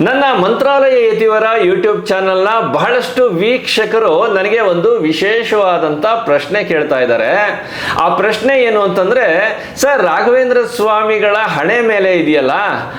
ನನ್ನ ಮಂತ್ರಾಲಯ ಯತಿವರ ಯೂಟ್ಯೂಬ್ ಚಾನಲ್ನ ಬಹಳಷ್ಟು ವೀಕ್ಷಕರು ನನಗೆ ಒಂದು ವಿಶೇಷವಾದಂಥ ಪ್ರಶ್ನೆ ಕೇಳ್ತಾ ಇದ್ದಾರೆ. ಆ ಪ್ರಶ್ನೆ ಏನು ಅಂತಂದ್ರೆ, ಸರ್, ರಾಘವೇಂದ್ರ ಸ್ವಾಮಿಗಳ ಹಣೆ ಮೇಲೆ ಇದೆಯಲ್ಲ?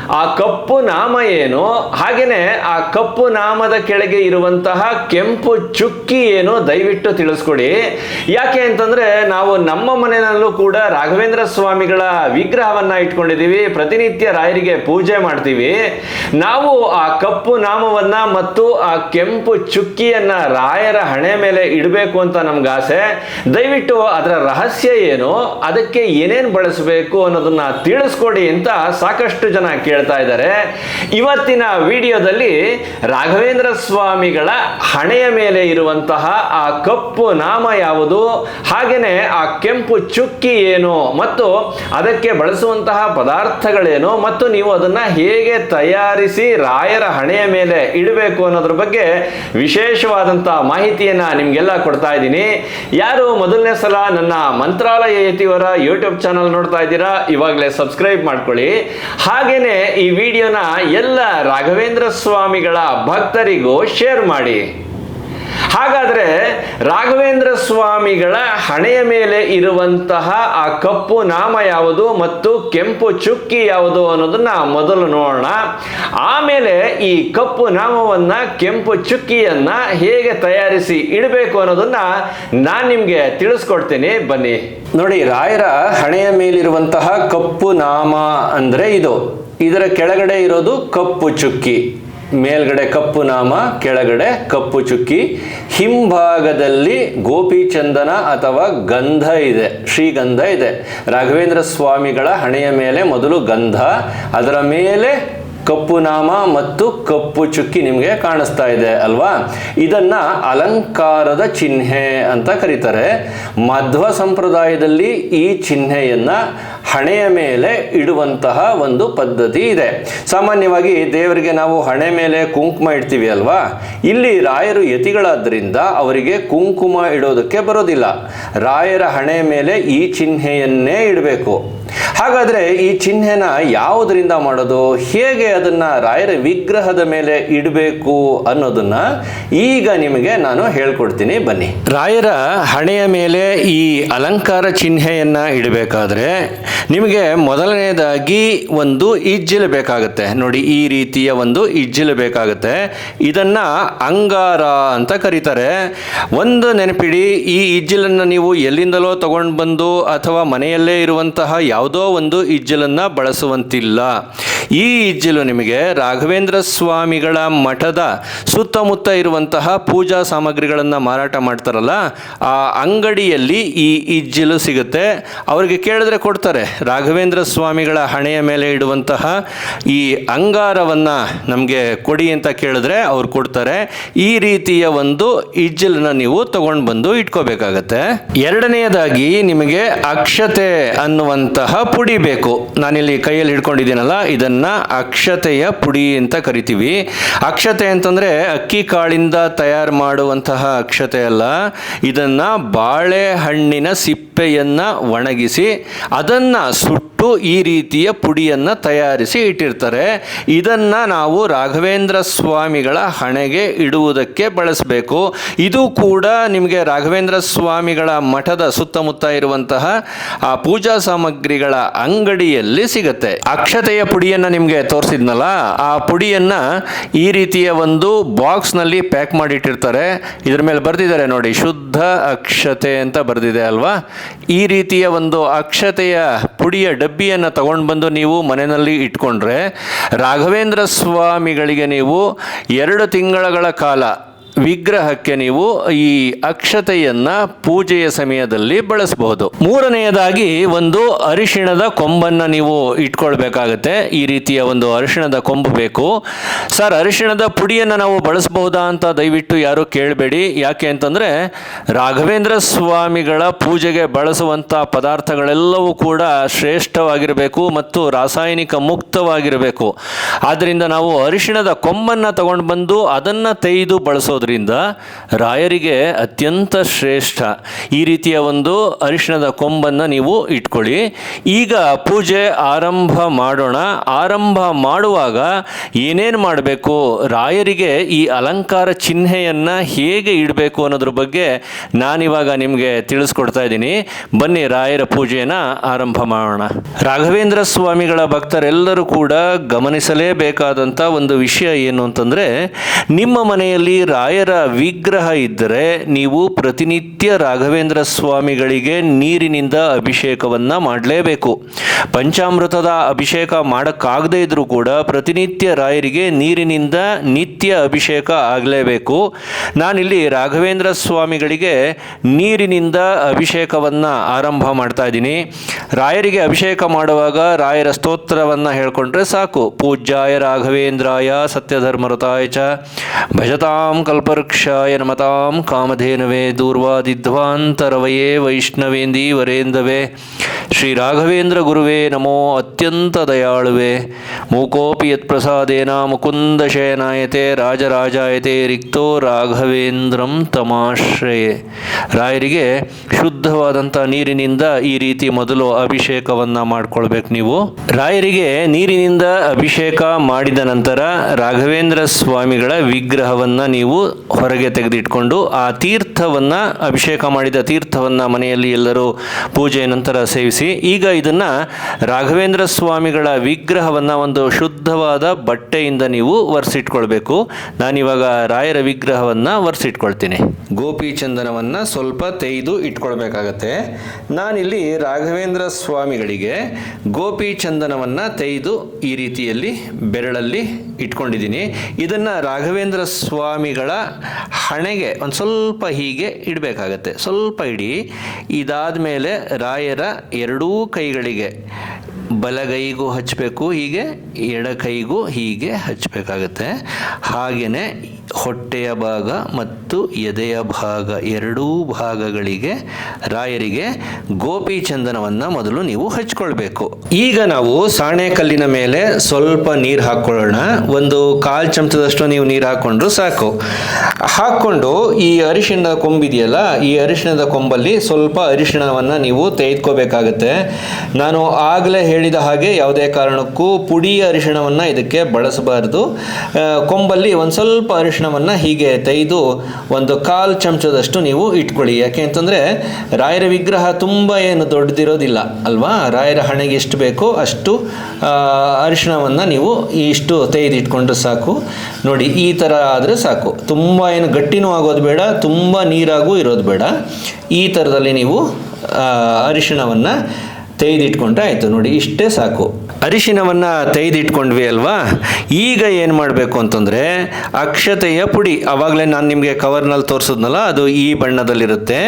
ಆ ಕಪ್ಪು ನಾಮ ಏನು? ಹಾಗೆಯೇ ಆ ಕಪ್ಪು ನಾಮದ ಕೆಳಗೆ ಇರುವಂತಹ ಕೆಂಪು ಚುಕ್ಕಿ ಏನು ದಯವಿಟ್ಟು ತಿಳಿಸ್ಕೊಡಿ. ಯಾಕೆ ಅಂತಂದ್ರೆ, ನಾವು ನಮ್ಮ ಮನೆಯಲ್ಲೂ ಕೂಡ ರಾಘವೇಂದ್ರ ಸ್ವಾಮಿಗಳ ವಿಗ್ರಹವನ್ನ ಇಟ್ಕೊಂಡಿದ್ದೀವಿ. ಪ್ರತಿನಿತ್ಯ ರಾಯರಿಗೆ ಪೂಜೆ ಮಾಡ್ತೀವಿ. ನಾವು ಆ ಕಪ್ಪು ನಾಮವನ್ನ ಮತ್ತು ಆ ಕೆಂಪು ಚುಕ್ಕಿಯನ್ನ ರಾಯರ ಹಣೆ ಮೇಲೆ ಇಡಬೇಕು ಅಂತ ನಮ್ಗೆ ಆಸೆ. ದಯವಿಟ್ಟು ಅದರ ರಹಸ್ಯ ಏನು? ಅದಕ್ಕೆ ಏನೇನು ಬಳಸಬೇಕು ಅನ್ನೋದನ್ನ ತಿಳಿಸ್ಕೊಡಿ ಅಂತ ಸಾಕಷ್ಟು ಜನ ಕೇಳ್ತಾ ಇದ್ದಾರೆ. ಇವತ್ತಿನ ವಿಡಿಯೋದಲ್ಲಿ ರಾಘವೇಂದ್ರ ಸ್ವಾಮಿಗಳ ಹಣೆಯ ಮೇಲೆ ಇರುವಂತಹ ಆ ಕಪ್ಪು ನಾಮ ಯಾವುದು? ಹಾಗೇನೆ ಆ ಕೆಂಪು ಚುಕ್ಕಿ ಏನು? ಮತ್ತು ಅದಕ್ಕೆ ಬಳಸುವಂತಹ ಪದಾರ್ಥಗಳೇನು? ಮತ್ತು ನೀವು ಅದನ್ನ ಹೇಗೆ ತಯಾರಿಸಿ ರಾಯರ ಹಣೆಯ ಮೇಲೆ ಇಡಬೇಕು ಅನ್ನೋದ್ರ ಬಗ್ಗೆ ವಿಶೇಷವಾದಂಥ ಮಾಹಿತಿಯನ್ನ ನಿಮ್ಗೆಲ್ಲ ಕೊಡ್ತಾ ಇದ್ದೀನಿ. ಯಾರು ಮೊದಲನೇ ಸಲ ನನ್ನ ಮಂತ್ರಾಲಯ ಯತಿಯವರ ಯೂಟ್ಯೂಬ್ ಚಾನಲ್ ನೋಡ್ತಾ ಇದ್ದೀರಾ, ಇವಾಗಲೇ ಸಬ್ಸ್ಕ್ರೈಬ್ ಮಾಡ್ಕೊಳ್ಳಿ. ಹಾಗೇನೆ ಈ ವಿಡಿಯೋನ ಎಲ್ಲ ರಾಘವೇಂದ್ರ ಸ್ವಾಮಿಗಳ ಭಕ್ತರಿಗೂ ಶೇರ್ ಮಾಡಿ. ಹಾಗಾದ್ರೆ ರಾಘವೇಂದ್ರ ಸ್ವಾಮಿಗಳ ಹಣೆಯ ಮೇಲೆ ಇರುವಂತಹ ಆ ಕಪ್ಪು ನಾಮ ಯಾವುದು ಮತ್ತು ಕೆಂಪು ಚುಕ್ಕಿ ಯಾವುದು ಅನ್ನೋದನ್ನ ಮೊದಲು ನೋಡೋಣ. ಆಮೇಲೆ ಈ ಕಪ್ಪು ನಾಮವನ್ನ, ಕೆಂಪು ಚುಕ್ಕಿಯನ್ನ ಹೇಗೆ ತಯಾರಿಸಿ ಇಡಬೇಕು ಅನ್ನೋದನ್ನ ನಾನು ನಿಮಗೆ ತಿಳಿಸ್ಕೊಡ್ತೀನಿ. ಬನ್ನಿ. ನೋಡಿ, ರಾಯರ ಹಣೆಯ ಮೇಲಿರುವಂತಹ ಕಪ್ಪು ನಾಮ ಅಂದ್ರೆ ಇದು. ಇದರ ಕೆಳಗಡೆ ಇರೋದು ಕಪ್ಪು ಚುಕ್ಕಿ. ಮೇಲ್ಗಡೆ ಕಪ್ಪು ನಾಮ, ಕೆಳಗಡೆ ಕಪ್ಪು ಚುಕ್ಕಿ. ಹಿಂಭಾಗದಲ್ಲಿ ಗೋಪಿಚಂದನ ಅಥವಾ ಗಂಧ ಇದೆ, ಶ್ರೀಗಂಧ ಇದೆ. ರಾಘವೇಂದ್ರ ಸ್ವಾಮಿಗಳ ಹಣೆಯ ಮೇಲೆ ಮೊದಲು ಗಂಧ, ಅದರ ಮೇಲೆ ಕಪ್ಪು ನಾಮ ಮತ್ತು ಕಪ್ಪು ಚುಕ್ಕಿ ನಿಮಗೆ ಕಾಣಿಸ್ತಾ ಇದೆ ಅಲ್ವಾ? ಇದನ್ನ ಅಲಂಕಾರದ ಚಿಹ್ನೆ ಅಂತ ಕರೀತಾರೆ. ಮಧ್ವ ಸಂಪ್ರದಾಯದಲ್ಲಿ ಈ ಚಿಹ್ನೆಯನ್ನ ಹಣೆಯ ಮೇಲೆ ಇಡುವಂತಹ ಒಂದು ಪದ್ಧತಿ ಇದೆ. ಸಾಮಾನ್ಯವಾಗಿ ದೇವರಿಗೆ ನಾವು ಹಣೆ ಮೇಲೆ ಕುಂಕುಮ ಇಡ್ತೀವಿ ಅಲ್ವಾ? ಇಲ್ಲಿ ರಾಯರು ಯತಿಗಳಾದ್ರಿಂದ ಅವರಿಗೆ ಕುಂಕುಮ ಇಡೋದಕ್ಕೆ ಬರೋದಿಲ್ಲ. ರಾಯರ ಹಣೆಯ ಮೇಲೆ ಈ ಚಿಹ್ನೆಯನ್ನೇ ಇಡಬೇಕು. ಹಾಗಾದ್ರೆ ಈ ಚಿಹ್ನೆನ ಯಾವುದರಿಂದ ಮಾಡೋದು? ಹೇಗೆ ಅದನ್ನ ರಾಯರ ವಿಗ್ರಹದ ಮೇಲೆ ಇಡಬೇಕು ಅನ್ನೋದನ್ನ ಈಗ ನಿಮಗೆ ನಾನು ಹೇಳ್ಕೊಡ್ತೀನಿ. ಬನ್ನಿ. ರಾಯರ ಹಣೆಯ ಮೇಲೆ ಈ ಅಲಂಕಾರ ಚಿಹ್ನೆಯನ್ನ ಇಡಬೇಕಾದ್ರೆ ನಿಮಗೆ ಮೊದಲನೇದಾಗಿ ಒಂದು ಇಜ್ಜಿಲು ಬೇಕಾಗುತ್ತೆ. ನೋಡಿ, ಈ ರೀತಿಯ ಒಂದು ಇಜ್ಜಿಲು ಬೇಕಾಗುತ್ತೆ. ಇದನ್ನ ಅಂಗಾರ ಅಂತ ಕರೀತಾರೆ. ಒಂದು ನೆನಪಿಡಿ, ಈ ಇಜ್ಜಿಲನ್ನು ನೀವು ಎಲ್ಲಿಂದಲೋ ತಗೊಂಡು ಬಂದು ಅಥವಾ ಮನೆಯಲ್ಲೇ ಇರುವಂತಹ ಯಾವುದೋ ಒಂದು ಇಜ್ಜಲನ್ನ ಬಳಸುವಂತಿಲ್ಲ. ಈ ಇಜ್ಜಲು ನಿಮಗೆ ರಾಘವೇಂದ್ರ ಸ್ವಾಮಿಗಳ ಮಠದ ಸುತ್ತಮುತ್ತ ಇರುವಂತಹ ಪೂಜಾ ಸಾಮಗ್ರಿಗಳನ್ನು ಮಾರಾಟ ಮಾಡ್ತಾರಲ್ಲ, ಆ ಅಂಗಡಿಯಲ್ಲಿ ಈ ಇಜ್ಜಲು ಸಿಗುತ್ತೆ. ಅವರಿಗೆ ಕೇಳಿದ್ರೆ ಕೊಡ್ತಾರೆ, ರಾಘವೇಂದ್ರ ಸ್ವಾಮಿಗಳ ಹಣೆಯ ಮೇಲೆ ಇಡುವಂತಹ ಈ ಅಂಗಾರವನ್ನು ನಮಗೆ ಕೊಡಿ ಅಂತ ಕೇಳಿದ್ರೆ ಅವ್ರು ಕೊಡ್ತಾರೆ. ಈ ರೀತಿಯ ಒಂದು ಇಜ್ಜಲನ್ನ ನೀವು ತಗೊಂಡು ಬಂದು ಇಟ್ಕೋಬೇಕಾಗತ್ತೆ. ಎರಡನೆಯದಾಗಿ ನಿಮಗೆ ಅಕ್ಷತೆ ಅನ್ನುವಂತಹ ಪುಡಿ ಬೇಕು. ನಾನಿಲ್ಲಿ ಕೈಯಲ್ಲಿ ಹಿಡ್ಕೊಂಡಿದ್ದೀನಲ್ಲ, ಇದನ್ನು ಅಕ್ಷತೆಯ ಪುಡಿ ಅಂತ ಕರಿತೀವಿ. ಅಕ್ಷತೆ ಅಂತಂದರೆ ಅಕ್ಕಿ ಕಾಳಿಂದ ತಯಾರು ಮಾಡುವಂತಹ ಅಕ್ಷತೆ ಅಲ್ಲ. ಇದನ್ನು ಬಾಳೆಹಣ್ಣಿನ ಸಿಪ್ಪೆಯನ್ನು ಒಣಗಿಸಿ, ಅದನ್ನು ಸುಟ್ಟು ಈ ರೀತಿಯ ಪುಡಿಯನ್ನು ತಯಾರಿಸಿ ಇಟ್ಟಿರ್ತಾರೆ. ಇದನ್ನು ನಾವು ರಾಘವೇಂದ್ರ ಸ್ವಾಮಿಗಳ ಹಣೆಗೆ ಇಡುವುದಕ್ಕೆ ಬಳಸಬೇಕು. ಇದು ಕೂಡ ನಿಮಗೆ ರಾಘವೇಂದ್ರ ಸ್ವಾಮಿಗಳ ಮಠದ ಸುತ್ತಮುತ್ತ ಇರುವಂತಹ ಆ ಪೂಜಾ ಸಾಮಗ್ರಿಗಳ ಅಂಗಡಿಯಲ್ಲಿ ಸಿಗುತ್ತೆ. ಅಕ್ಷತೆಯ ಪುಡಿಯನ್ನ ನಿಮಗೆ ತೋರಿಸಿದ್ನಲ್ಲ, ಆ ಪುಡಿಯನ್ನ ಈ ರೀತಿಯ ಒಂದು ಬಾಕ್ಸ್ನಲ್ಲಿ ಪ್ಯಾಕ್ ಮಾಡಿಟ್ಟಿರ್ತಾರೆ. ಇದ್ರ ಮೇಲೆ ಬರೆದಿದ್ದಾರೆ ನೋಡಿ, ಶುದ್ಧ ಅಕ್ಷತೆ ಅಂತ ಬರೆದಿದೆ ಅಲ್ವಾ? ಈ ರೀತಿಯ ಒಂದು ಅಕ್ಷತೆಯ ಪುಡಿಯ ಡಬ್ಬಿಯನ್ನು ತಗೊಂಡು ಬಂದು ನೀವು ಮನೆಯಲ್ಲಿ ಇಟ್ಕೊಂಡ್ರೆ, ರಾಘವೇಂದ್ರ ಸ್ವಾಮಿಗಳಿಗೆ ನೀವು ಎರಡು ತಿಂಗಳ ಕಾಲ ವಿಗ್ರಹಕ್ಕೆ ನೀವು ಈ ಅಕ್ಷತೆಯನ್ನ ಪೂಜೆಯ ಸಮಯದಲ್ಲಿ ಬಳಸಬಹುದು. ಮೂರನೆಯದಾಗಿ ಒಂದು ಅರಿಶಿಣದ ಕೊಂಬನ್ನ ನೀವು ಇಟ್ಕೊಳ್ಬೇಕಾಗತ್ತೆ. ಈ ರೀತಿಯ ಒಂದು ಅರಿಶಿಣದ ಕೊಂಬು ಬೇಕು. ಸರ್, ಅರಿಶಿಣದ ಪುಡಿಯನ್ನು ನಾವು ಬಳಸಬಹುದಾ ಅಂತ ದಯವಿಟ್ಟು ಯಾರು ಕೇಳಬೇಡಿ. ಯಾಕೆ ಅಂತಂದ್ರೆ ರಾಘವೇಂದ್ರ ಸ್ವಾಮಿಗಳ ಪೂಜೆಗೆ ಬಳಸುವಂಥ ಪದಾರ್ಥಗಳೆಲ್ಲವೂ ಕೂಡ ಶ್ರೇಷ್ಠವಾಗಿರಬೇಕು ಮತ್ತು ರಾಸಾಯನಿಕ ಮುಕ್ತವಾಗಿರಬೇಕು. ಆದ್ದರಿಂದ ನಾವು ಅರಿಶಿಣದ ಕೊಂಬನ್ನು ತಗೊಂಡು ಬಂದು ಅದನ್ನು ತೆಗೆದು ಬಳಸೋದ್ರಿಂದ ರಾಯರಿಗೆ ಅತ್ಯಂತ ಶ್ರೇಷ್ಠ. ಈ ರೀತಿಯ ಒಂದು ಅರಿಶಿಣದ ಕೊಂಬನ್ನು ನೀವು ಇಟ್ಕೊಳ್ಳಿ. ಈಗ ಪೂಜೆ ಆರಂಭ ಮಾಡೋಣ. ಆರಂಭ ಮಾಡುವಾಗ ಏನೇನು ಮಾಡಬೇಕು? ರಾಯರಿಗೆ ಈ ಅಲಂಕಾರ ಚಿಹ್ನೆಯನ್ನು ಹೇಗೆ ಇಡಬೇಕು ಅನ್ನೋದ್ರ ಬಗ್ಗೆ ನಾನಿವಾಗ ನಿಮಗೆ ತಿಳಿಸ್ಕೊಡ್ತಾ ಇದ್ದೀನಿ. ಬನ್ನಿ ರಾಯರ ಪೂಜೆಯನ್ನು ಆರಂಭ ಮಾಡೋಣ. ರಾಘವೇಂದ್ರ ಸ್ವಾಮಿಗಳ ಭಕ್ತರೆಲ್ಲರೂ ಕೂಡ ಗಮನಿಸಲೇಬೇಕಾದಂಥ ಒಂದು ವಿಷಯ ಏನು ಅಂತಂದರೆ, ನಿಮ್ಮ ಮನೆಯಲ್ಲಿ ರಾಯರ ವಿಗ್ರಹ ಇದ್ದರೆ ನೀವು ಪ್ರತಿನಿತ್ಯ ರಾಘವೇಂದ್ರ ಸ್ವಾಮಿಗಳಿಗೆ ನೀರಿನಿಂದ ಅಭಿಷೇಕವನ್ನು ಮಾಡಲೇಬೇಕು. ಪಂಚಾಮೃತದ ಅಭಿಷೇಕ ಮಾಡೋಕ್ಕಾಗದೇ ಇದ್ರೂ ಕೂಡ ಪ್ರತಿನಿತ್ಯ ರಾಯರಿಗೆ ನೀರಿನಿಂದ ನಿತ್ಯ ಅಭಿಷೇಕ ಆಗಲೇಬೇಕು. ನಾನಿಲ್ಲಿ ರಾಘವೇಂದ್ರ ಸ್ವಾಮಿಗಳಿಗೆ ನೀರಿನಿಂದ ಅಭಿಷೇಕವನ್ನು ಆರಂಭ ಮಾಡ್ತಾ ಇದ್ದೀನಿ. ರಾಯರಿಗೆ ಅಭಿಷೇಕ ಮಾಡುವಾಗ ರಾಯರ ಸ್ತೋತ್ರವನ್ನು ಹೇಳ್ಕೊಂಡ್ರೆ ಸಾಕು. ಪೂಜ್ಯಾಯ ರಾಘವೇಂದ್ರಾಯ ಸತ್ಯಧರ್ಮರತಾಯ ಚ ಭಜತಾಂ ಕಲ್ಪವೃಕ್ಷಾಯ ನಮತಾಂ ಕಾಮಧೇನವೇ ದೂರ್ವಾದಿಧ್ವಾಂತರವಯೇ ವೈಷ್ಣವೇಂದಿ ವರೇಂದವೇ ಶ್ರೀ ರಾಘವೇಂದ್ರ ಗುರುವೇ ನಮೋ ಅತ್ಯಂತ ದಯಾಳುವೆ. ಮೂಕೋಪಿ ಯತ್ಪ್ರಸಾದೇನ ಮುಕುಂದ ಶಯನಾಯತೆ ರಾಜರಾಜಾಯತೆ ರಿಕ್ತೋ ರಾಘವೇಂದ್ರಂ ತಮಾಶ್ರಯೇ. ರಾಯರಿಗೆ ಶುದ್ಧವಾದಂಥ ನೀರಿನಿಂದ ಈ ರೀತಿ ಮೊದಲು ಅಭಿಷೇಕವನ್ನು ಮಾಡ್ಕೊಳ್ಬೇಕು ನೀವು. ರಾಯರಿಗೆ ನೀರಿನಿಂದ ಅಭಿಷೇಕ ಮಾಡಿದ ನಂತರ ರಾಘವೇಂದ್ರ ಸ್ವಾಮಿಗಳ ವಿಗ್ರಹವನ್ನು ನೀವು ಹೊರಗೆ ತೆಗೆದಿಟ್ಕೊಂಡು ಆ ತೀರ್ಥವನ್ನು ಅಭಿಷೇಕ ಮಾಡಿದ ತೀರ್ಥವನ್ನು ಮನೆಯಲ್ಲಿ ಎಲ್ಲರೂ ಪೂಜೆಯ ನಂತರ ಸೇವಿಸಿ, ಈಗ ಇದನ್ನು ರಾಘವೇಂದ್ರ ಸ್ವಾಮಿಗಳ ವಿಗ್ರಹವನ್ನು ಒಂದು ಶುದ್ಧವಾದ ಬಟ್ಟೆಯಿಂದ ನೀವು ಒರೆಸಿಟ್ಕೊಳ್ಬೇಕು. ನಾನಿವಾಗ ರಾಯರ ವಿಗ್ರಹವನ್ನು ಒರೆಸಿಟ್ಕೊಳ್ತೀನಿ. ಗೋಪಿ ಚಂದನವನ್ನು ಸ್ವಲ್ಪ ತೆಯ್ದು ಇಟ್ಕೊಳ್ಬೇಕಾಗತ್ತೆ. ನಾನಿಲ್ಲಿ ರಾಘವೇಂದ್ರ ಸ್ವಾಮಿಗಳಿಗೆ ಗೋಪಿ ಚಂದನವನ್ನು ತೆಗೆದು ಈ ರೀತಿಯಲ್ಲಿ ಬೆರಳಲ್ಲಿ ಇಟ್ಕೊಂಡಿದ್ದೀನಿ. ಇದನ್ನು ರಾಘವೇಂದ್ರ ಸ್ವಾಮಿಗಳ ಹಣೆಗೆ ಒಂದು ಸ್ವಲ್ಪ ಹೀಗೆ ಇಡಬೇಕಾಗತ್ತೆ. ಸ್ವಲ್ಪ ಇಡಿ. ಇದಾದ ಮೇಲೆ ರಾಯರ ಎರಡೂ ಕೈಗಳಿಗೆ ಬಲಗೈಗೂ ಹಚ್ಚಬೇಕು ಹೀಗೆ ಎಡಕೈಗೂ ಹೀಗೆ ಹಚ್ಚಬೇಕಾಗತ್ತೆ ಹಾಗೆಯೇ ಹೊಟ್ಟೆಯ ಭಾಗ ಮತ್ತು ಎದೆಯ ಭಾಗ ಎರಡೂ ಭಾಗಗಳಿಗೆ ರಾಯರಿಗೆ ಗೋಪಿ ಚಂದನವನ್ನು ಮೊದಲು ನೀವು ಹಚ್ಕೊಳ್ಬೇಕು. ಈಗ ನಾವು ಸಾಣೆಕಲ್ಲಿನ ಮೇಲೆ ಸ್ವಲ್ಪ ನೀರು ಹಾಕ್ಕೊಳ್ಳೋಣ ಒಂದು ಕಾಲು ಚಮಚದಷ್ಟು ನೀವು ನೀರು ಹಾಕ್ಕೊಂಡ್ರು ಸಾಕು. ಹಾಕ್ಕೊಂಡು ಈ ಅರಿಶಿಣದ ಕೊಂಬಿದೆಯಲ್ಲ, ಈ ಅರಿಶಿಣದ ಕೊಂಬಲ್ಲಿ ಸ್ವಲ್ಪ ಅರಿಶಿಣವನ್ನು ನೀವು ತೆಗೆದುಕೋಬೇಕಾಗತ್ತೆ. ನಾನು ಆಗಲೇ ಹೇಳಿದ ಹಾಗೆ ಯಾವುದೇ ಕಾರಣಕ್ಕೂ ಪುಡಿ ಅರಿಶಿಣವನ್ನು ಇದಕ್ಕೆ ಬಳಸಬಾರದು. ಕೊಂಬಲ್ಲಿ ಒಂದು ಸ್ವಲ್ಪ ಅರಿಶಿಣವನ್ನು ಹೀಗೆ ತೆಗೆದು ಒಂದು ಕಾಲು ಚಮಚದಷ್ಟು ನೀವು ಇಟ್ಕೊಳ್ಳಿ. ಯಾಕೆ ಅಂತಂದರೆ ರಾಯರ ವಿಗ್ರಹ ತುಂಬ ಏನು ದೊಡ್ಡದಿರೋದಿಲ್ಲ ಅಲ್ವಾ? ರಾಯರ ಹಣೆಗೆ ಎಷ್ಟು ಬೇಕೋ ಅಷ್ಟು ಅರಿಶಿಣವನ್ನು ನೀವು ಇಷ್ಟು ತೆಗೆದಿಟ್ಕೊಂಡ್ರೆ ಸಾಕು. ನೋಡಿ, ಈ ಥರ ಆದರೆ ಸಾಕು. ತುಂಬ ಏನು ಗಟ್ಟಿನೂ ಆಗೋದು ಬೇಡ, ತುಂಬ ನೀರಾಗೂ ಇರೋದು ಬೇಡ. ಈ ಥರದಲ್ಲಿ ನೀವು ಅರಿಶಿಣವನ್ನು ತೆಗೆದಿಟ್ಕೊಂಡ್ರೆ ಆಯಿತು. ನೋಡಿ, ಇಷ್ಟೇ ಸಾಕು. ಅರಿಶಿನವನ್ನು ತೆಗೆದಿಟ್ಕೊಂಡ್ವಿ ಅಲ್ವಾ? ಈಗ ಏನು ಮಾಡಬೇಕು ಅಂತಂದರೆ, ಅಕ್ಷತೆಯ ಪುಡಿ. ಆವಾಗಲೇ ನಾನು ನಿಮಗೆ ಕವರ್ನಲ್ಲಿ ತೋರಿಸಿದ್ನಲ್ಲ, ಅದು ಈ ಬಣ್ಣದಲ್ಲಿರುತ್ತೆ.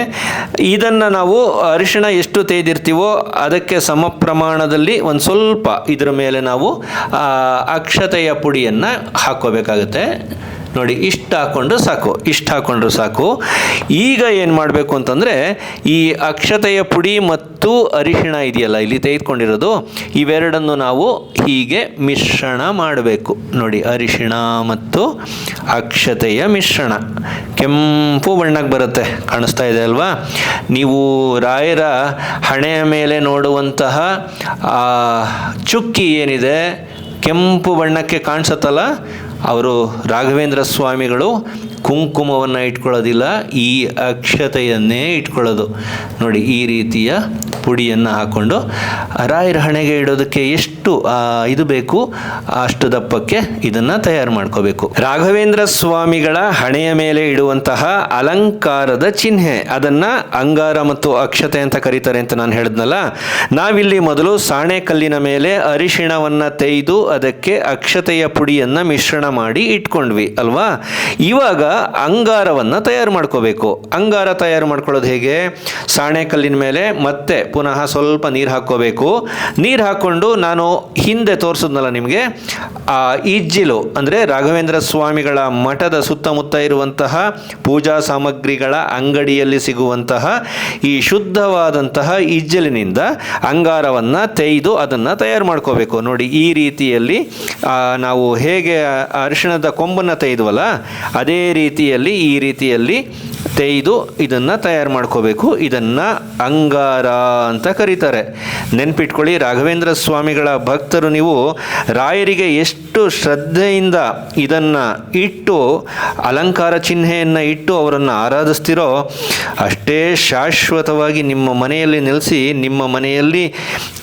ಇದನ್ನು ನಾವು ಅರಿಶಿಣ ಎಷ್ಟು ತೆಗೆದಿರ್ತೀವೋ ಅದಕ್ಕೆ ಸಮ ಪ್ರಮಾಣದಲ್ಲಿ ಒಂದು ಸ್ವಲ್ಪ ಇದರ ಮೇಲೆ ನಾವು ಅಕ್ಷತೆಯ ಪುಡಿಯನ್ನು ಹಾಕ್ಕೋಬೇಕಾಗತ್ತೆ. ನೋಡಿ, ಇಷ್ಟು ಹಾಕ್ಕೊಂಡ್ರೆ ಸಾಕು, ಇಷ್ಟು ಹಾಕ್ಕೊಂಡ್ರೆ ಸಾಕು. ಈಗ ಏನು ಮಾಡಬೇಕು ಅಂತಂದರೆ, ಈ ಅಕ್ಷತೆಯ ಪುಡಿ ಮತ್ತು ಅರಿಶಿಣ ಇದೆಯಲ್ಲ, ಇಲ್ಲಿ ತೆಗೆದುಕೊಂಡಿರೋದು, ಇವೆರಡನ್ನು ನಾವು ಹೀಗೆ ಮಿಶ್ರಣ ಮಾಡಬೇಕು. ನೋಡಿ, ಅರಿಶಿಣ ಮತ್ತು ಅಕ್ಷತೆಯ ಮಿಶ್ರಣ. ಕೆಂಪು ಬಣ್ಣಕ್ಕೆ ಬರುತ್ತೆ, ಕಾಣಿಸ್ತಾ ಇದೆ ಅಲ್ವಾ? ನೀವು ರಾಯರ ಹಣೆಯ ಮೇಲೆ ನೋಡುವಂತಹ ಚುಕ್ಕಿ ಏನಿದೆ, ಕೆಂಪು ಬಣ್ಣಕ್ಕೆ ಕಾಣಿಸುತ್ತಲ್ಲ ಅವರು ರಾಘವೇಂದ್ರ ಸ್ವಾಮಿಗಳು ಕುಂಕುಮವನ್ನು ಇಟ್ಕೊಳ್ಳೋದಿಲ್ಲ, ಈ ಅಕ್ಷತೆಯನ್ನೇ ಇಟ್ಕೊಳ್ಳೋದು. ನೋಡಿ, ಈ ರೀತಿಯ ಪುಡಿಯನ್ನು ಹಾಕ್ಕೊಂಡು ರಾಯರ ಹಣೆಗೆ ಇಡೋದಕ್ಕೆ ಎಷ್ಟು ಇದು ಬೇಕು, ಅಷ್ಟು ದಪ್ಪಕ್ಕೆ ಇದನ್ನು ತಯಾರು ಮಾಡ್ಕೋಬೇಕು. ರಾಘವೇಂದ್ರ ಸ್ವಾಮಿಗಳ ಹಣೆಯ ಮೇಲೆ ಇಡುವಂತಹ ಅಲಂಕಾರದ ಚಿಹ್ನೆ, ಅದನ್ನು ಅಂಗಾರ ಮತ್ತು ಅಕ್ಷತೆ ಅಂತ ಕರೀತಾರೆ ಅಂತ ನಾನು ಹೇಳಿದ್ನಲ್ಲ. ನಾವಿಲ್ಲಿ ಮೊದಲು ಸಾಣೆ ಕಲ್ಲಿನ ಮೇಲೆ ಅರಿಶಿಣವನ್ನು ತೆಗೆದು ಅದಕ್ಕೆ ಅಕ್ಷತೆಯ ಪುಡಿಯನ್ನು ಮಿಶ್ರಣ ಮಾಡಿ ಇಟ್ಕೊಂಡ್ವಿ, ಅಲ್ವಾ? ಇವಾಗ ಅಂಗಾರವನ್ನು ತಯಾರು ಮಾಡ್ಕೋಬೇಕು. ಅಂಗಾರ ತಯಾರು ಮಾಡ್ಕೊಳ್ಳೋದು ಹೇಗೆ? ಸಾಣೆಕಲ್ಲಿನ ಮೇಲೆ ಮತ್ತೆ ಪುನಃ ಸ್ವಲ್ಪ ನೀರು ಹಾಕ್ಕೋಬೇಕು. ನೀರು ಹಾಕ್ಕೊಂಡು ನಾನು ಹಿಂದೆ ತೋರಿಸಿದ್ನಲ್ಲ ನಿಮಗೆ, ಆ ಇಜ್ಜಿಲು ಅಂದರೆ ರಾಘವೇಂದ್ರ ಸ್ವಾಮಿಗಳ ಮಠದ ಸುತ್ತಮುತ್ತ ಇರುವಂತಹ ಪೂಜಾ ಸಾಮಗ್ರಿಗಳ ಅಂಗಡಿಯಲ್ಲಿ ಸಿಗುವಂತಹ ಈ ಶುದ್ಧವಾದಂತಹ ಇಜ್ಜಲಿನಿಂದ ಅಂಗಾರವನ್ನು ತೆಗೆದು ಅದನ್ನು ತಯಾರು ಮಾಡ್ಕೋಬೇಕು. ನೋಡಿ, ಈ ರೀತಿಯಲ್ಲಿ ನಾವು ಹೇಗೆ ಅರಿಶಿಣದ ಕೊಂಬನ್ನು ತೆಗೆದ್ವಲ್ಲ ಅದೇ ರೀತಿಯಲ್ಲಿ ಈ ರೀತಿಯಲ್ಲಿ ತೆಗೆದು ಇದನ್ನು ತಯಾರು ಮಾಡ್ಕೋಬೇಕು. ಇದನ್ನು ಅಂಗಾರ ಅಂತ ಕರೀತಾರೆ. ನೆನ್ಪಿಟ್ಕೊಳ್ಳಿ, ರಾಘವೇಂದ್ರ ಸ್ವಾಮಿಗಳ ಭಕ್ತರು ನೀವು ರಾಯರಿಗೆ ಎಷ್ಟು ಶ್ರದ್ಧೆಯಿಂದ ಇದನ್ನು ಇಟ್ಟು, ಅಲಂಕಾರ ಚಿಹ್ನೆಯನ್ನು ಇಟ್ಟು ಅವರನ್ನು ಆರಾಧಿಸ್ತಿರೋ, ಅಷ್ಟೇ ಶಾಶ್ವತವಾಗಿ ನಿಮ್ಮ ಮನೆಯಲ್ಲಿ ನೆಲೆಸಿ, ನಿಮ್ಮ ಮನೆಯಲ್ಲಿ,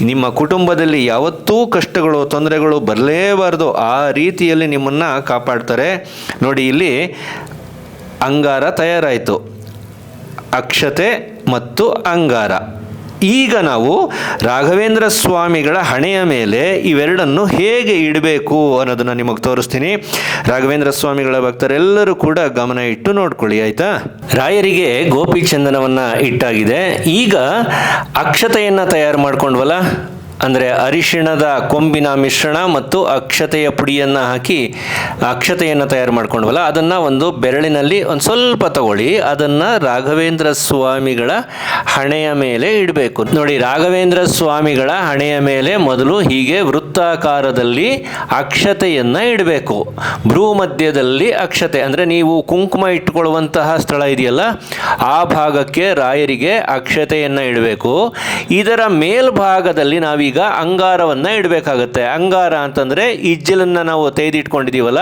ನಿಮ್ಮ ಕುಟುಂಬದಲ್ಲಿ ಯಾವತ್ತೂ ಕಷ್ಟಗಳು, ತೊಂದರೆಗಳು ಬರಲೇಬಾರ್ದು. ಆ ರೀತಿಯಲ್ಲಿ ನಿಮ್ಮನ್ನು ಕಾಪಾಡ್ತಾರೆ. ನೋಡಿ, ಇಲ್ಲಿ ಅಂಗಾರ ತಯಾರಾಯಿತು. ಅಕ್ಷತೆ ಮತ್ತು ಅಂಗಾರ. ಈಗ ನಾವು ರಾಘವೇಂದ್ರ ಸ್ವಾಮಿಗಳ ಹಣೆಯ ಮೇಲೆ ಇವೆರಡನ್ನು ಹೇಗೆ ಇಡಬೇಕು ಅನ್ನೋದನ್ನು ನಿಮಗೆ ತೋರಿಸ್ತೀನಿ. ರಾಘವೇಂದ್ರ ಸ್ವಾಮಿಗಳ ಭಕ್ತರೆಲ್ಲರೂ ಕೂಡ ಗಮನ ಇಟ್ಟು ನೋಡ್ಕೊಳ್ಳಿ, ಆಯ್ತಾ? ರಾಯರಿಗೆ ಗೋಪಿ ಚಂದನವನ್ನು ಇಟ್ಟಾಗಿದೆ. ಈಗ ಅಕ್ಷತೆಯನ್ನು ತಯಾರು ಮಾಡ್ಕೊಂಡ್ವಲ್ಲ? ಅಂದರೆ ಅರಿಶಿಣದ ಕೊಂಬಿನ ಮಿಶ್ರಣ ಮತ್ತು ಅಕ್ಷತೆಯ ಪುಡಿಯನ್ನು ಹಾಕಿ ಅಕ್ಷತೆಯನ್ನು ತಯಾರು ಮಾಡ್ಕೊಂಡ್ವಲ್ಲ, ಅದನ್ನು ಒಂದು ಬೆರಳಿನಲ್ಲಿ ಒಂದು ಸ್ವಲ್ಪ ತಗೊಳ್ಳಿ, ಅದನ್ನು ರಾಘವೇಂದ್ರ ಸ್ವಾಮಿಗಳ ಹಣೆಯ ಮೇಲೆ ಇಡಬೇಕು. ನೋಡಿ, ರಾಘವೇಂದ್ರ ಸ್ವಾಮಿಗಳ ಹಣೆಯ ಮೇಲೆ ಮೊದಲು ಹೀಗೆ ವೃತ್ತಾಕಾರದಲ್ಲಿ ಅಕ್ಷತೆಯನ್ನು ಇಡಬೇಕು. ಭ್ರೂ ಮಧ್ಯದಲ್ಲಿ ಅಕ್ಷತೆ, ಅಂದರೆ ನೀವು ಕುಂಕುಮ ಇಟ್ಕೊಳ್ಳುವಂತಹ ಸ್ಥಳ ಇದೆಯಲ್ಲ, ಆ ಭಾಗಕ್ಕೆ ರಾಯರಿಗೆ ಅಕ್ಷತೆಯನ್ನು ಇಡಬೇಕು. ಇದರ ಮೇಲ್ಭಾಗದಲ್ಲಿ ನಾವೀಗ ಅಂಗಾರವನ್ನು ಇಡಬೇಕಾಗತ್ತೆ. ಅಂಗಾರ ಅಂತಂದರೆ ಇಜ್ಜಲನ್ನು ನಾವು ತೆಗೆದಿಟ್ಕೊಂಡಿದ್ದೀವಲ್ಲ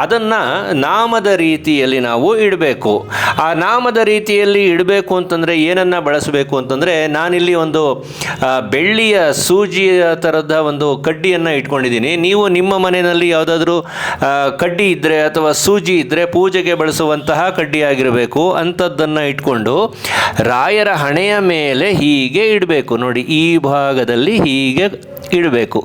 ಅದನ್ನು ನಾಮದ ರೀತಿಯಲ್ಲಿ ನಾವು ಇಡಬೇಕು. ಆ ನಾಮದ ರೀತಿಯಲ್ಲಿ ಇಡಬೇಕು ಅಂತಂದರೆ ಏನನ್ನು ಬಳಸಬೇಕು ಅಂತಂದರೆ, ನಾನಿಲ್ಲಿ ಒಂದು ಬೆಳ್ಳಿಯ ಸೂಜಿಯ ಥರದ ಒಂದು ಕಡ್ಡಿಯನ್ನು ಇಟ್ಕೊಂಡಿದ್ದೀನಿ. ನೀವು ನಿಮ್ಮ ಮನೆಯಲ್ಲಿ ಯಾವುದಾದ್ರೂ ಕಡ್ಡಿ ಇದ್ದರೆ ಅಥವಾ ಸೂಜಿ ಇದ್ದರೆ ಪೂಜೆಗೆ ಬಳಸುವಂತಹ ಕಡ್ಡಿಯಾಗಿರಬೇಕು ಅಂಥದ್ದನ್ನು ಇಟ್ಕೊಂಡು ರಾಯರ ಹಣೆಯ ಮೇಲೆ ಹೀಗೆ ಇಡಬೇಕು. ನೋಡಿ, ಈ ಭಾಗದಲ್ಲಿ ಹೀಗೆ ಇಡಬೇಕು.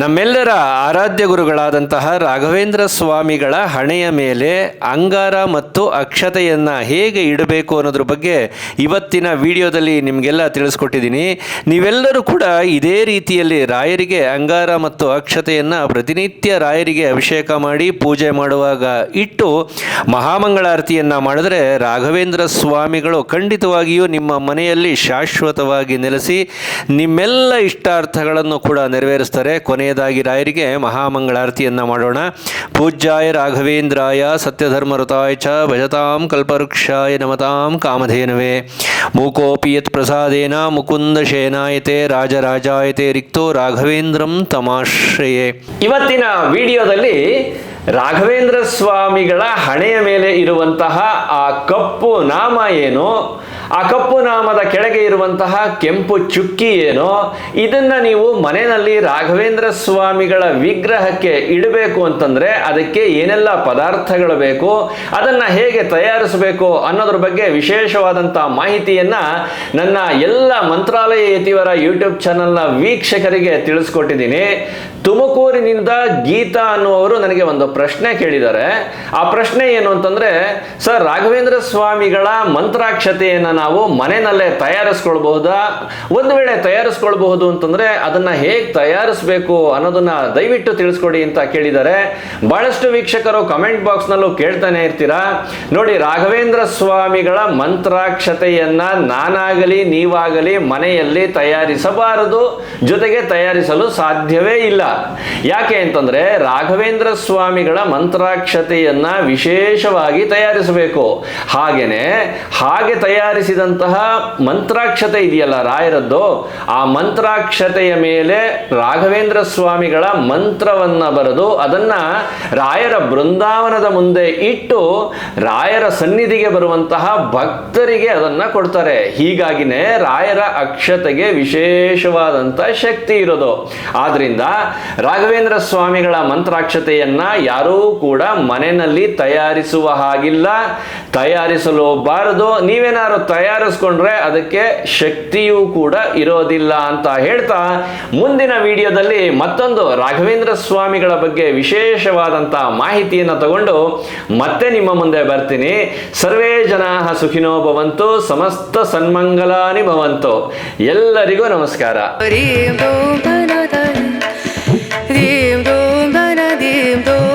ನಮ್ಮೆಲ್ಲರ ಆರಾಧ್ಯ ಗುರುಗಳಾದಂತಹ ರಾಘವೇಂದ್ರ ಸ್ವಾಮಿಗಳ ಹಣೆಯ ಮೇಲೆ ಅಂಗಾರ ಮತ್ತು ಅಕ್ಷತೆಯನ್ನು ಹೇಗೆ ಇಡಬೇಕು ಅನ್ನೋದ್ರ ಬಗ್ಗೆ ಇವತ್ತಿನ ವಿಡಿಯೋದಲ್ಲಿ ನಿಮಗೆಲ್ಲ ತಿಳಿಸ್ಕೊಟ್ಟಿದ್ದೀನಿ. ನೀವೆಲ್ಲರೂ ಕೂಡ ಇದೇ ರೀತಿಯಲ್ಲಿ ರಾಯರಿಗೆ ಅಂಗಾರ ಮತ್ತು ಅಕ್ಷತೆಯನ್ನು ಪ್ರತಿನಿತ್ಯ ರಾಯರಿಗೆ ಅಭಿಷೇಕ ಮಾಡಿ ಪೂಜೆ ಮಾಡುವಾಗ ಇಟ್ಟು ಮಹಾಮಂಗಳಾರತಿಯನ್ನು ಮಾಡಿದ್ರೆ ರಾಘವೇಂದ್ರ ಸ್ವಾಮಿಗಳು ಖಂಡಿತವಾಗಿಯೂ ನಿಮ್ಮ ಮನೆಯಲ್ಲಿ ಶಾಶ್ವತವಾಗಿ ನೆಲೆಸಿ ನಿಮ್ಮೆಲ್ಲ ಇಷ್ಟಾರ್ಥಗಳನ್ನು ಕೂಡ ನೆರವೇರಿಸ್ತಾರೆ. ಕೊನೆಯ ಕೊನೆಯದಾಗಿ ರಾಯರಿಗೆ ಮಹಾಮಂಗಳಾರತಿಯನ್ನು ಮಾಡೋಣ. ಪೂಜ್ಯಾಯ ರಾಘವೇಂದ್ರಾಯ ಸತ್ಯಧರ್ಮರತಾಯ ಚ ಭಜತಾಂ ಕಲ್ಪವೃಕ್ಷಾಯ ನಮತಾಂ ಕಾಮಧೇನವೇ. ಮೂಕೋಪಿ ಯತ್ ಪ್ರಸಾದೇನ ಮುಕುಂದ ಶೇನಾಯತೆ ರಾಜರಾಜಾಯತೆ ರಿಕ್ತೋ ರಾಘವೇಂದ್ರಂ ತಮಾಶ್ರಯೇ. ಇವತ್ತಿನ ವಿಡಿಯೋದಲ್ಲಿ ರಾಘವೇಂದ್ರ ಸ್ವಾಮಿಗಳ ಹಣೆಯ ಮೇಲೆ ಇರುವಂತಹ ಆ ಕಪ್ಪು ನಾಮ ಏನು? ಆ ಕಪ್ಪು ನಾಮದ ಕೆಳಗೆ ಇರುವಂತಹ ಕೆಂಪು ಚುಕ್ಕಿ ಏನು? ಇದನ್ನ ನೀವು ಮನೆಯಲ್ಲಿ ರಾಘವೇಂದ್ರ ಸ್ವಾಮಿಗಳ ವಿಗ್ರಹಕ್ಕೆ ಇಡಬೇಕು ಅಂತಂದ್ರೆ ಅದಕ್ಕೆ ಏನೆಲ್ಲ ಪದಾರ್ಥಗಳು ಬೇಕು, ಅದನ್ನ ಹೇಗೆ ತಯಾರಿಸಬೇಕು ಅನ್ನೋದ್ರ ಬಗ್ಗೆ ವಿಶೇಷವಾದಂತಹ ಮಾಹಿತಿಯನ್ನ ನನ್ನ ಎಲ್ಲ ಮಂತ್ರಾಲಯ ಯತಿವರ ಯೂಟ್ಯೂಬ್ ಚಾನೆಲ್ನ ವೀಕ್ಷಕರಿಗೆ ತಿಳಿಸ್ಕೊಟ್ಟಿದ್ದೀನಿ. ತುಮಕೂರಿನಿಂದ ಗೀತಾ ಅನ್ನುವರು ನನಗೆ ಒಂದು ಪ್ರಶ್ನೆ ಕೇಳಿದ್ದಾರೆ. ಆ ಪ್ರಶ್ನೆ ಏನು ಅಂತಂದ್ರೆ, ಸರ್, ರಾಘವೇಂದ್ರ ಸ್ವಾಮಿಗಳ ಮಂತ್ರಾಕ್ಷತೆಯನ್ನು ನಾವು ಮನೆಯಲ್ಲೇ ತಯಾರಿಸ್ಕೊಳ್ಬಹುದಾ? ಒಂದು ವೇಳೆ ತಯಾರಿಸ್ಕೊಳ್ಬಹುದು ಅಂತಂದ್ರೆ ಅದನ್ನ ಹೇಗೆ ತಯಾರಿಸಬೇಕು ಅನ್ನೋದನ್ನ ದಯವಿಟ್ಟು ತಿಳಿಸ್ಕೊಡಿ ಅಂತ ಕೇಳಿದ್ದಾರೆ. ಬಹಳಷ್ಟು ವೀಕ್ಷಕರು ಕಮೆಂಟ್ ಬಾಕ್ಸ್ ನಲ್ಲೂ ಕೇಳ್ತಾನೆ ಇರ್ತೀರಾ? ನೋಡಿ, ರಾಘವೇಂದ್ರ ಸ್ವಾಮಿಗಳ ಮಂತ್ರಾಕ್ಷತೆಯನ್ನ ನಾನಾಗಲಿ, ನೀವಾಗಲಿ ಮನೆಯಲ್ಲಿ ತಯಾರಿಸಬಾರದು. ಜೊತೆಗೆ ತಯಾರಿಸಲು ಸಾಧ್ಯವೇ ಇಲ್ಲ. ಯಾಕೆ ಅಂತಂದ್ರೆ ರಾಘವೇಂದ್ರ ಸ್ವಾಮಿಗಳ ಮಂತ್ರಾಕ್ಷತೆಯನ್ನ ವಿಶೇಷವಾಗಿ ತಯಾರಿಸಬೇಕು. ಹಾಗೇನೆ ಹಾಗೆ ತಯಾರಿಸಿದಂತಹ ಮಂತ್ರಾಕ್ಷತೆ ಇದೆಯಲ್ಲ ರಾಯರದ್ದು, ಆ ಮಂತ್ರಾಕ್ಷತೆಯ ಮೇಲೆ ರಾಘವೇಂದ್ರ ಸ್ವಾಮಿಗಳ ಮಂತ್ರವನ್ನ ಬರೆದು ಅದನ್ನ ರಾಯರ ಬೃಂದಾವನದ ಮುಂದೆ ಇಟ್ಟು ರಾಯರ ಸನ್ನಿಧಿಗೆ ಬರುವಂತಹ ಭಕ್ತರಿಗೆ ಅದನ್ನ ಕೊಡ್ತಾರೆ. ಹೀಗಾಗಿನೇ ರಾಯರ ಅಕ್ಷತೆಗೆ ವಿಶೇಷವಾದಂತ ಶಕ್ತಿ ಇರೋದು. ಆದ್ರಿಂದ ರಾಘವೇಂದ್ರ ಸ್ವಾಮಿಗಳ ಮಂತ್ರಾಕ್ಷತೆಯನ್ನ ಯಾರೂ ಕೂಡ ಮನೆಯಲ್ಲಿ ತಯಾರಿಸುವ ಹಾಗಿಲ್ಲ. ತಯಾರಿಸಲು ಬಾರದು ನೀವೇನಾದ್ರು ತಯಾರಿಸ್ಕೊಂಡ್ರೆ ಅದಕ್ಕೆ ಶಕ್ತಿಯೂ ಕೂಡ ಇರೋದಿಲ್ಲ ಅಂತ ಹೇಳ್ತಾ ಮುಂದಿನ ವಿಡಿಯೋದಲ್ಲಿ ಮತ್ತೊಂದು ರಾಘವೇಂದ್ರ ಸ್ವಾಮಿಗಳ ಬಗ್ಗೆ ವಿಶೇಷವಾದಂಥ ಮಾಹಿತಿಯನ್ನು ತಗೊಂಡು ಮತ್ತೆ ನಿಮ್ಮ ಮುಂದೆ ಬರ್ತೀನಿ. ಸರ್ವೇ ಜನಾ ಸುಖಿನೋ ಭವಂತು, ಸಮಸ್ತ ಸನ್ಮಂಗಲಾನಿ ಭವಂತು. ಎಲ್ಲರಿಗೂ ನಮಸ್ಕಾರ ೀಂ. ಧೂಂ ಧನ ಧೀಂ